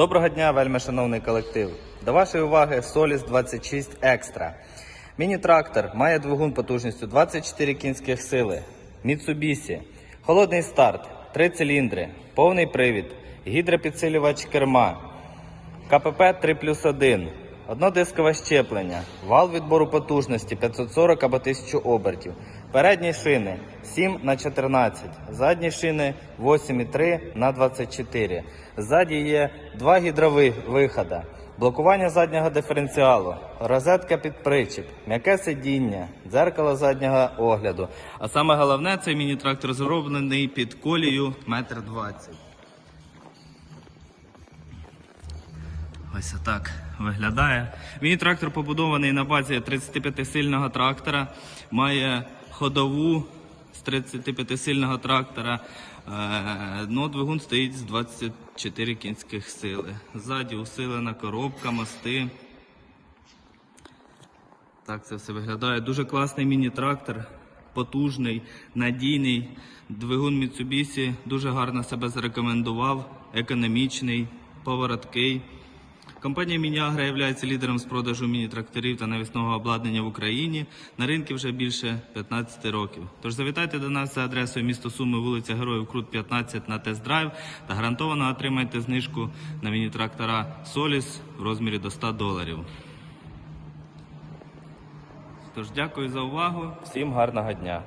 Доброго дня, вельми шановний колектив. До вашої уваги Solis 26 Екстра. Міні-трактор має двигун потужністю 24 кінських сили. Mitsubishi. Холодний старт, 3 циліндри, повний привід, гідропідсилювач керма. КПП 3 плюс 1, однодискове щеплення, вал відбору потужності 540 або 1000 обертів, передні шини 7 на 14, задні шини 8,3 на 24. Ззаді є два гідрових виходи, блокування заднього диференціалу, розетка під причіп, м'яке сидіння, дзеркало заднього огляду. А саме головне, цей міні-трактор зроблений під колію 1,20 м. Ось так виглядає. Міні-трактор побудований на базі 35-сильного трактора, має ходову з 35-сильного трактора. Е, Ну, двигун стоїть з 24 кінських сили. Ззаді усилена коробка, мости. Так це все виглядає. Дуже класний міні-трактор, потужний, надійний. Двигун Mitsubishi дуже гарно себе зарекомендував, економічний, повороткий. Компанія Мініагра є лідером з продажу міні-тракторів та навісного обладнання в Україні. На ринку вже більше 15 років. Тож завітайте до нас за адресою місто Суми, вулиця Героїв Крут 15 на тест-драйв та гарантовано отримайте знижку на міні-трактора Solis в розмірі до 100 доларів. Тож дякую за увагу. Всім гарного дня.